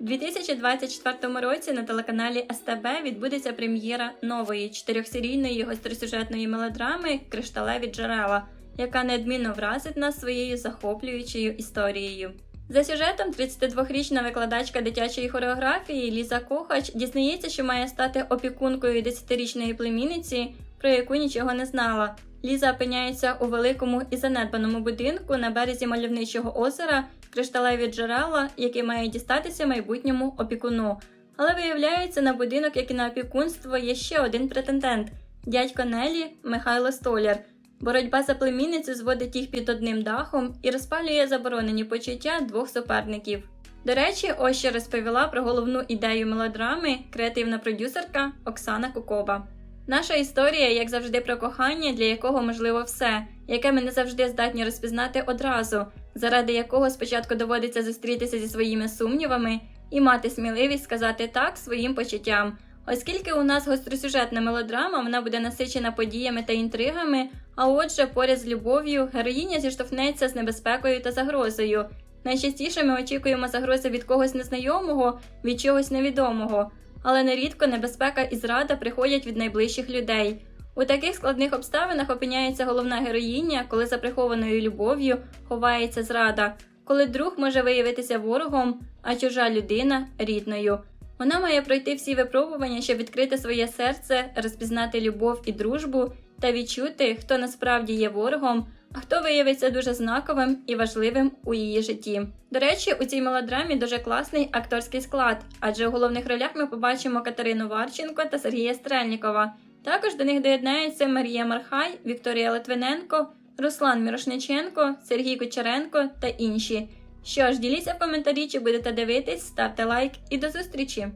У 2024 році на телеканалі СТБ відбудеться прем'єра нової чотирьохсерійної гостросюжетної мелодрами Кришталеві джерела, яка неодмінно вразить нас своєю захоплюючою історією. За сюжетом 32-річна викладачка дитячої хореографії Ліза Кохач дізнається, що має стати опікункою 10-річної племінниці, про яку нічого не знала. Ліза опиняється у великому і занедбаному будинку на березі мальовничого озера кришталеві джерела, який має дістатися майбутньому опікуну. Але виявляється, на будинок, як і на опікунство, є ще один претендент дядько Нелі Михайло Столяр. Боротьба за племінницю зводить їх під одним дахом і розпалює заборонені почуття двох суперників. До речі, ось що розповіла про головну ідею мелодрами креативна продюсерка Оксана Кукоба. Наша історія, як завжди, про кохання, для якого можливо все, яке ми не завжди здатні розпізнати одразу, заради якого спочатку доводиться зустрітися зі своїми сумнівами і мати сміливість сказати так своїм почуттям. Оскільки у нас гостросюжетна мелодрама, вона буде насичена подіями та інтригами, а отже, поряд з любов'ю, героїня зіштовхнеться з небезпекою та загрозою. Найчастіше ми очікуємо загрози від когось незнайомого, від чогось невідомого, але нерідко небезпека і зрада приходять від найближчих людей. У таких складних обставинах опиняється головна героїня, коли за прихованою любов'ю ховається зрада, коли друг може виявитися ворогом, а чужа людина рідною. Вона має пройти всі випробування, щоб відкрити своє серце, розпізнати любов і дружбу та відчути, хто насправді є ворогом, а хто виявиться дуже знаковим і важливим у її житті. До речі, у цій мелодрамі дуже класний акторський склад, адже у головних ролях ми побачимо Катерину Варченко та Сергія Стрельнікова. Також до них доєднаються Марія Мархай, Вікторія Литвиненко, Руслан Мірошниченко, Сергій Кучеренко та інші. Що ж, діліться в коментарі, чи будете дивитись, ставте лайк і до зустрічі!